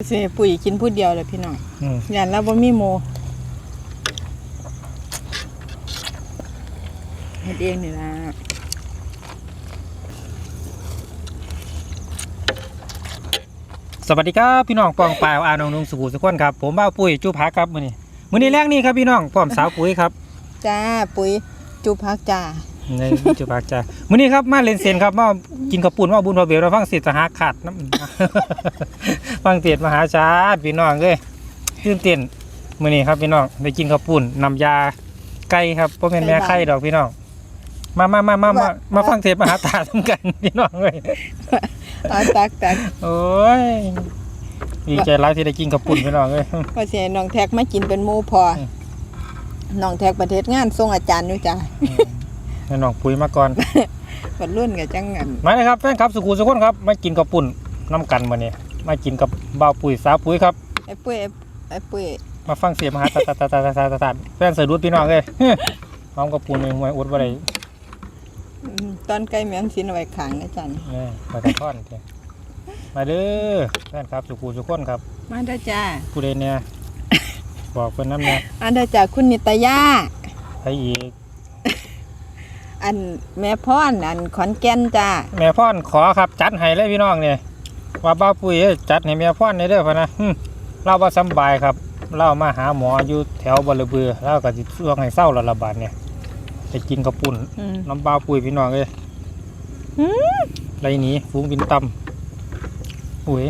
สิปุ๋ยกินผู้เดียวเลยพี่น้องอืมยันแล้วบ่มีโมเฮ็ดเองนี่นะสวัสดีครับพี่น้องปองปลายอาน้องนุ่งสุขุสุขคนครับผมบ้าวปุ้ยจูพักครับมื้อนี้มื้อนี้แรกนี่ครับพี่น้องพร้อมสาวปุ๋ยครับจ้าปุ๋ยจุพักจ้า ในจูพักจ้ามื้อนี้ครับมาเล่นเซนครับมากินข้าวปุ้นมาบุญพระเบลเราฟังเสียงสหาขาดน้ำฟังเสียงมหาชาติพี่น้องเอ้ยตื่นเต้นมื้อนี้ครับพี่น้องได้กินข้าวปุ้นน้ำยาไก่ครับบ่แม่นแม่ไข่ดอกพี่น้องมามามามามามาฟังเสียงมหาตาทำกันพี่น้องเอ้ยเอาตักตักโอ้ยดีใจร้ายที่ได้กินข้าวปุ้นพี่น้องเอ้ยว่าสิให้น้องแท็กมากินเป็นหมู่พออมน้องแท็กประเทศงานส่งอาจารย์อยู่จ้า แห้นองปุ๋ยมาก่อน บัดรุ่นกัจังงันไม่เลยครับแฟนครับสุขุสุขนครับไม่กินกับปุ่นน้ำกันมาเนี่ยไม่กินกับเบ่าปุ๋ยสาปุ๋ยครับไอ้ปุ๋ยไอ้ปุ๋ยมาฟังเสียงมหาตาตาตาตาตาตาตาแฟนเสือดูดพี่น้องเลยพร้อมกับปุ่นในหัวยอุดอะไรตอนใกล้เมียงชินเอาไว้ขังนะจันนี่ปาตะท่อนเถอะมาเด้อแฟนครับสุขุสุขนครับมาเด้อจ้าผู้ในเนี่ยบอกเพิ่นน้ำเนี่ยอันเด้อจ้าคุณนิตยา ไปอีก อันแม่พรอันขอนแก่นจ้าแม่พ่อนขอครับจัดให้เลยพี่น้องเนี่ยว่าบ่าวปุ๋ยเอ้ยจัดให้แม่พ่อนในเด้อพะนะหึเราบ่สำบายครับเรามาหาหมออยู่แถวบลเบือเราก็สิช่วงให้เศร้าและระบาดเนี่ยไปกินกระปุ่นอืมน้ำปลาปุ๋ยพี่น้องเลยหืมไรหนีฝูงบินต่ำอุ้ย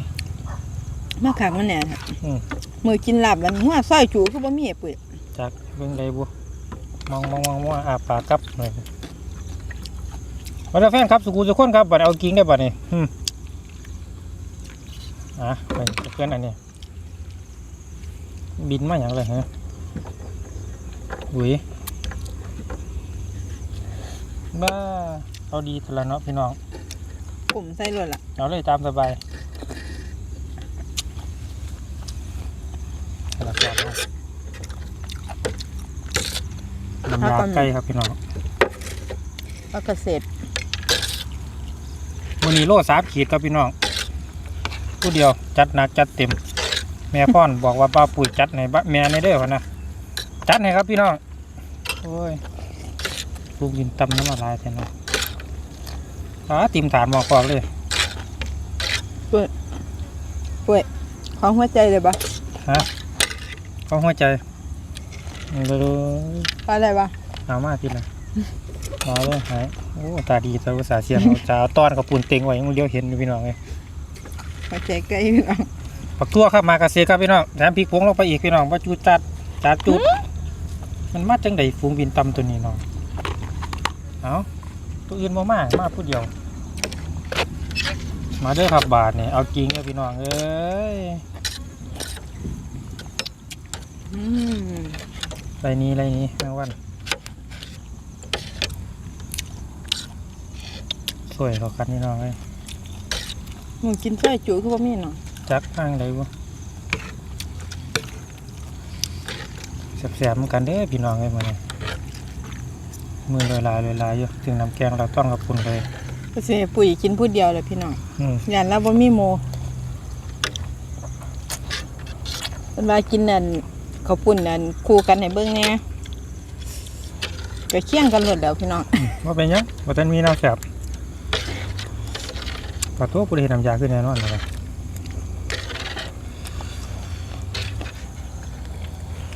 มาขังมันเนี่ยอืมมือกินลาบมันหัวซอยจูคือบ่มีไอ้ปุ้ยจากเบิ่งไดบุมองมองมองมองอาปากกับเลย มาแล้วแฟนครับสุกูสุกคนครับบัดเอากิ้งได้บัดนี่อืมอะไปเพื่อนอันนี้ บินมาอย่างไรฮะอุ้ยบ้าเอาดีทละเนาะพี่น้องกลุ่มใส่รถล่ะเอาเลยตามสบายเอาละครับน้ำยาไก่ครับพี่น้องเอาเกษตร วันนี้โลสามขีดครับพี่น้องผู้เดียวจัดหนักจัดเต็ม แม่พ่อนบอกว่าป้าปุ๋ยจัดในบ้านแม่ในเด้อพะนะจัดให้ครับพี่น้องโอ้ยลูกยินตำน้ำมันลายแทนเนาะอ่าติมฐานหมอกกอกเลยของหัวใจเลยปะฮะก็หัวใจดูดูว่าอะไรปะเอามาทีละมาเลยหาย โอ้ตาดีตาภาษาเสียงเอาจ้าเอาต้อนกับปูนเต็งไว้ยังเลี้ยวเห็นอยู่พี่น้องเลยหัวใจใกล้พี่น้องปักตัวครับมากระเซียครับพี่น้องแถมพริกผงลงไปอีกพี่น้องว่าจูจัดจัดจุดมันมาจังไดฝูงบินตำตัวนี้น้องเอาตัวอื่นมามามาผู้เดียว มาเด้อครับบาทเนี่ยเอาจริงเลยพี่น้องเอ้ยอืมไรนี้ไรนี้แมงวัน สวยเขาคันนี่น้องเลยมึงกินซอยจูคือบ่มีเนาะจักข้างใดบ่แสบๆเหมือนกันเด้อพี่น้องเอ้ยมื้อนี้มือลอยลายลอยลายอยู่ถึงน้ำแกงเราต้องกับปุ่นเลยก็สิให้ปุ๋ยกินผู้เดียวเลยพี่น้องอืมยันแล้วบ่มีโมเป็นว่ากินนั่นข้าวปุ้นนั่นคู่กันให้เบิ่งแหน่ก็เคียงกันหลดเดี๋ยวพี่น้องว่าเป็นหยังว่าท่านมีน้ำแสบ ปลาตัวปุริเห็นน้ำยาขึ้นแน่นอนเลย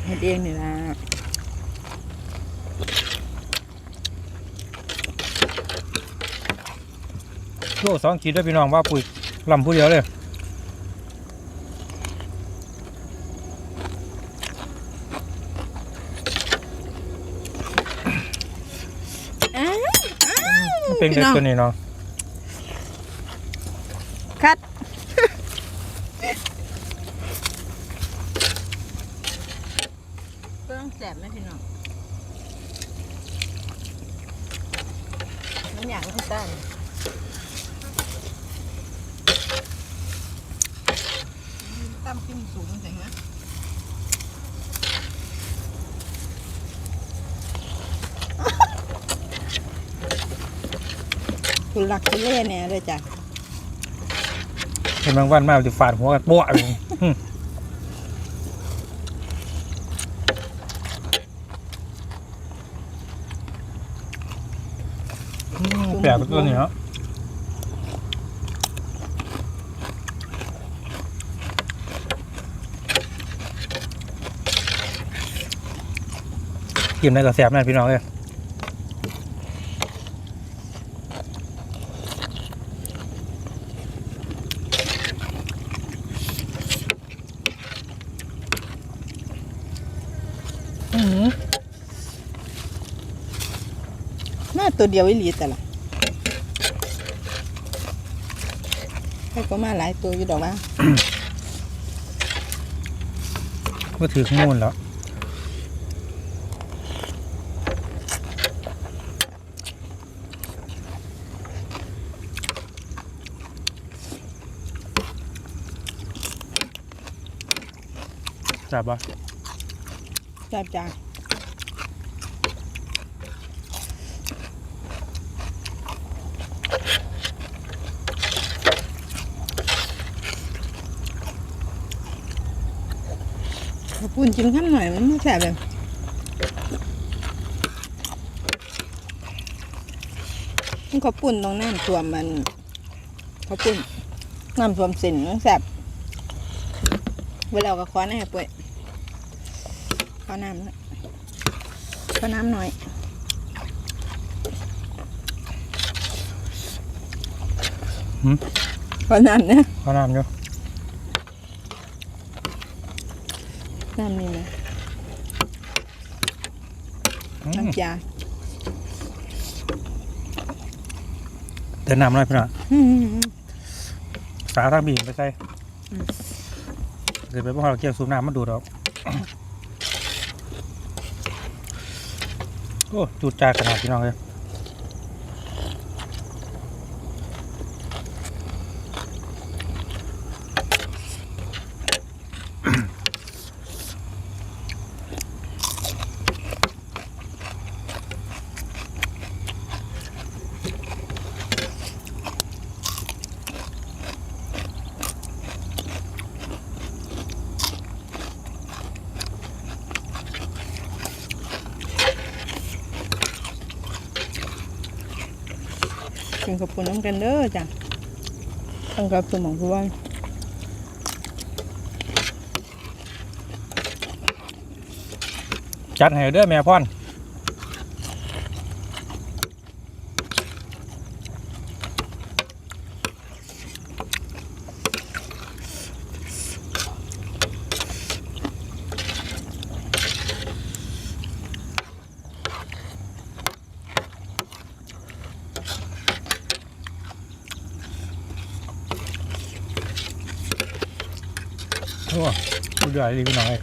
เฮ็ดเองนี่ล่ะโลสองขีดด้วยพี่น้องว่าปุ๋ยลำผู้เดียวเลยอ้าวมันเป็นเด็กตัวนี้เนาะ คัดเพิ่ง แสบไหมพี่น้องมันอยากให้ต้านตั้มขึ้นสูงจังฮะทุลักทุเลเนี่ยเลยจ้ะเห็นบางวันมาจะฟาดหัวกันโบ๊ะเลย อืมอืม แปลกตัวนี้เนาะกินได้ก็แสบแน่พี่น้องเอ้ยอื้าตัวเดียวอีหลีแต่ละ ให้ก็มาหลายตัวอยู่ดอกว่าก็ถือข้างมูลแล้วจับปะจับจ้า ขอบคุณกินข้าวหน่อยมันไม่แสบเลยมันขอบปุ่นตรงน้ำท่วมมันขอบปุ่นน้ำท่วมเส้นมันแสบเวลาก็คว้าแน่ป่วยขอน้ำหน่อยขอน้ำหน่อยขอน้ำเนี่ยข้าวน้ำอยู่ น้ำนี่นะอืมน้ำยาเดินน้ำหน่อยพี่น้องอืมฝาทางบีบไปใส่อืมเกิดไปพวกเราเกี่ยวสูบน้ำมันดูดออกโอ้จูดจาขนาดพี่น้องเลย ขอบคุณน้ำกันเด้อจ้ะต้องกับสมองผู้ว่าจัดให้เด้อแม่พ่อน โอ้ดูใหญ่ดีพี่น้องเลย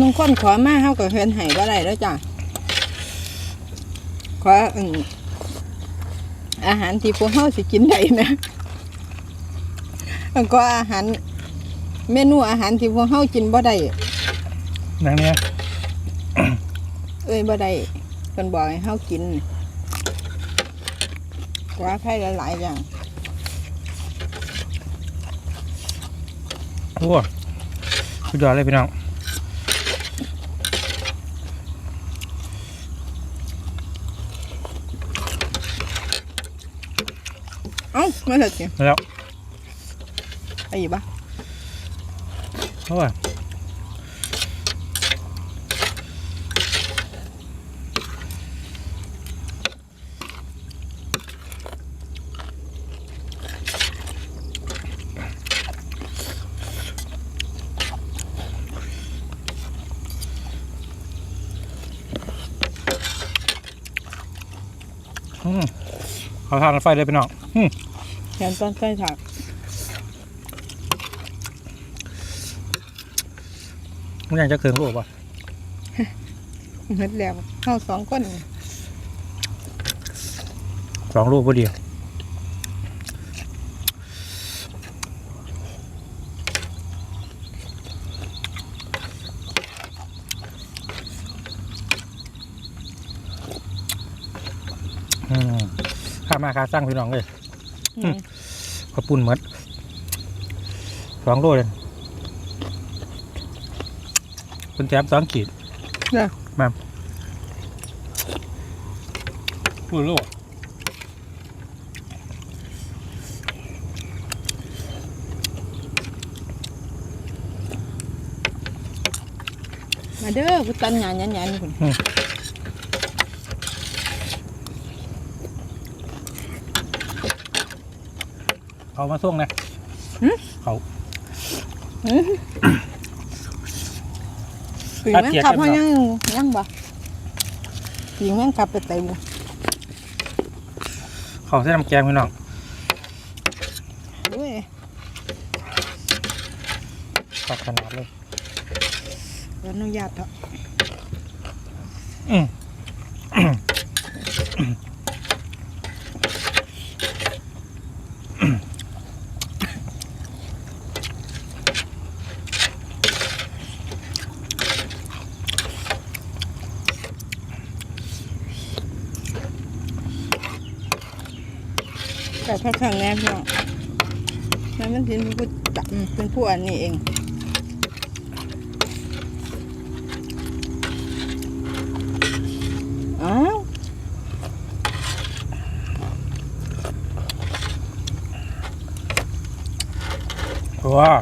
น้องคนขอมาเฮาก็เฮือนให้บ่ได้แล้วจ้ะขออืมอาหารที่พวกเฮาสิกินได้นะแล้วก็อาหาร เมนูอาหารที่พวกเฮากินบ่ได้นังเนี้ยเอ้ยบ่ได้ เพิ่นบอกให้เฮากินว่าไผหลายๆอย่างโอ้สุดยอดเลยพี่น้องเอ้ามาเถอะสิแล้วไปอีกปะโอ้ยอืม เอาทานรถไฟเลยพี่น้องอืมแขนต้นไส้ถักมันยังจะเคืองลูกป่ะเฮ็ดแล้วเฮาสองคนสองลูกพอดี อืม ข้ามาข้าสร้างพี่น้องเลยอืมข้าวปุ้นหมดสองโลเลยคุณแถมสองขีดเด้อมาพูดโลมาเด้อกูตันหยานหยานหยานนี่คุณ เอามาส่งนะเขาปีตัดแม่งเกียร์ขับกันเขาเนาะยังยังบ่ปีแม่งขับไปเต็มเขาใส่น้ำแกงพี่น้องเว้ยตัดขนาดเลย ขออนุญาตเถอะ แต่พระข้างแน่พี่น้องนั่นมันเป็นผู้จับเป็นผู้อันนี้เองอ้าวว้า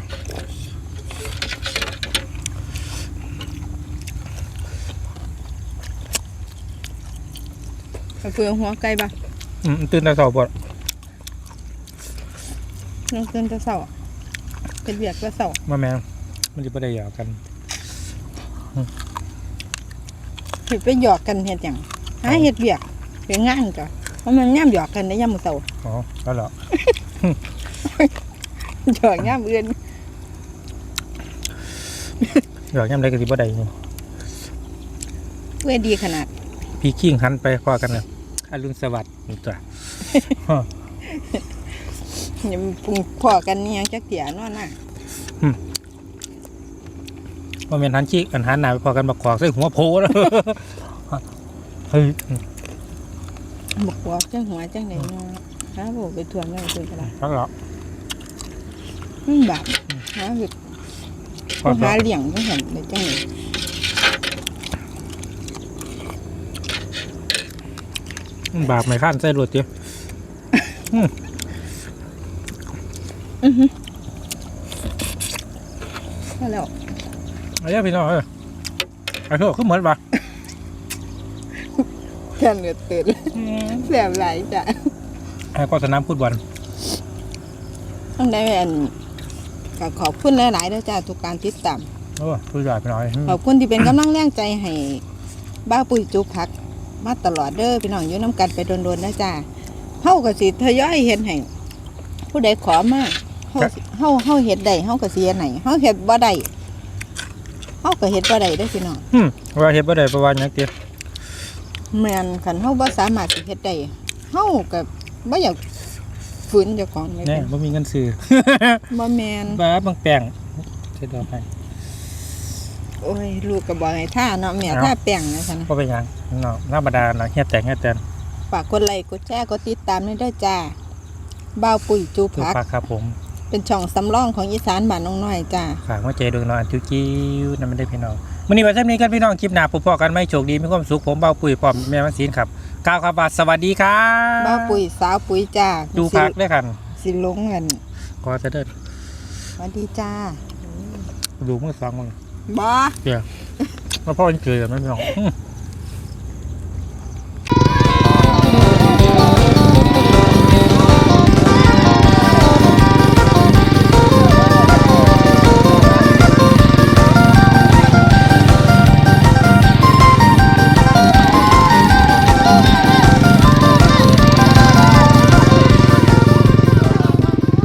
เอาเฟืองหัวไก่บ่อืมตื่นแต่เช้าปวด น้องเตือนจะเศร้าเป็นเบียกจะเศร้ามาแมงมันจะไม่ได้หยอกกันเห็ดไปหยอกกันเห็ดหยังหาเห็ดเบียกเป็นงานก็เพราะมันย่ำหยอกกันได้ย่ำมือเศร้าอ๋อแล้วเหรอหยอกย่ำอื่นหยอกยังไงก็สิบ่ได้นี่เพื่อดีขนาด พี่ขิงหันไปพอกันเลยอรุณสวัสดิ์นี่จ้ะอ ย่าปรุงพอกันนี่ยังจักเตียนอนน่ะว่าเมนหันชิกอันหันหน้าไปพอกันบักขอกใส่หัวโพแล้วเฮ้ยบอกว่าจังหัวจังไหนเนาะฮะบอกไปทวนแล้วไปก็ได้แล้วเหรอมันบาปหาเห็ดพอเขาแล้หาวเลี้ยงจังเห็นเลยจังไหนบาปไม่ขั้นใส่รถเดียว นั่นแล้วไอ้เหี้ยพี่น้องเอ้ยไอ้เถอะขึ้นเหมือนปะแค่เลือดเตือนแสบหลายจ้ะไอ้ก็สนามฟุตบอลต้องได้อันก็ขอบคุณหลายๆด้วยจ้าทุกการติดตามโอ้ผู้ใหญ่พี่น้อยขอบคุณที่เป็นกำลังแรงใจให้บ้าปุ๋ยจุกพักมาตลอดเด้อพี่น้องอยู่น้ำกันไปโดนๆนะจ้าเฮาก็สิทยอยเฮ็ดให้ผู้ใดขอมาเฮาสิเฮาเฮาเฮ็ดได้เฮาก็สิเฮ็ดให้เฮาเฮ็ดบ่ได้เฮาก็เฮ็ดบ่ได้เด้อพี่น้องอืมว่าเฮ็ดบ่ได้ประวันหยังเตี้ยแม่นคันเฮาบ่สามารถสิเฮ็ดได้เฮาก็บ่อยากฝืนเจ้าของไว้แน่เป็นบ่มีเงินซื้อบ่แม่นบ้าบางแป้งเช็ดดอกให้โอ้ยลูกก็บอกให้ท่าเนาะแม่เอ้าท่าแป้งนะซั่นนะบ่เป็นหยังเนาะธรรมดาน่ะเฮ็ดแต่งเฮ็ดแต่ฝากกดไลค์กดแชร์กดติดตามด้วยเด้อจ้าบ้าวปุ๋ยจูถูกพักปากครับผม เป็นช่องสำรองของอีสานบ้านน้องน้อยจ้าฝากหัวใจดวงน้อยจิ้วๆนั่นไม่ได้พี่น้องมื้อนี้ว่าซั่นนี้กันพี่น้องคลิปหน้าพบกันไม่โชคดีมีความสุขผมเบาปุ๋ยพร้อมแม่มันศีลครับกล่าวคำว่าสวัสดีครับบ้าวปุ๋ยสาวปุ๋ยจ้าดูพักด้วยกันสิลงเงินขอจะเดินสวัสดีจ้าดูมือสองมือบ้าเดี๋ยวมาพ่อวันเกิดกันไหมพี่น้องอื้อ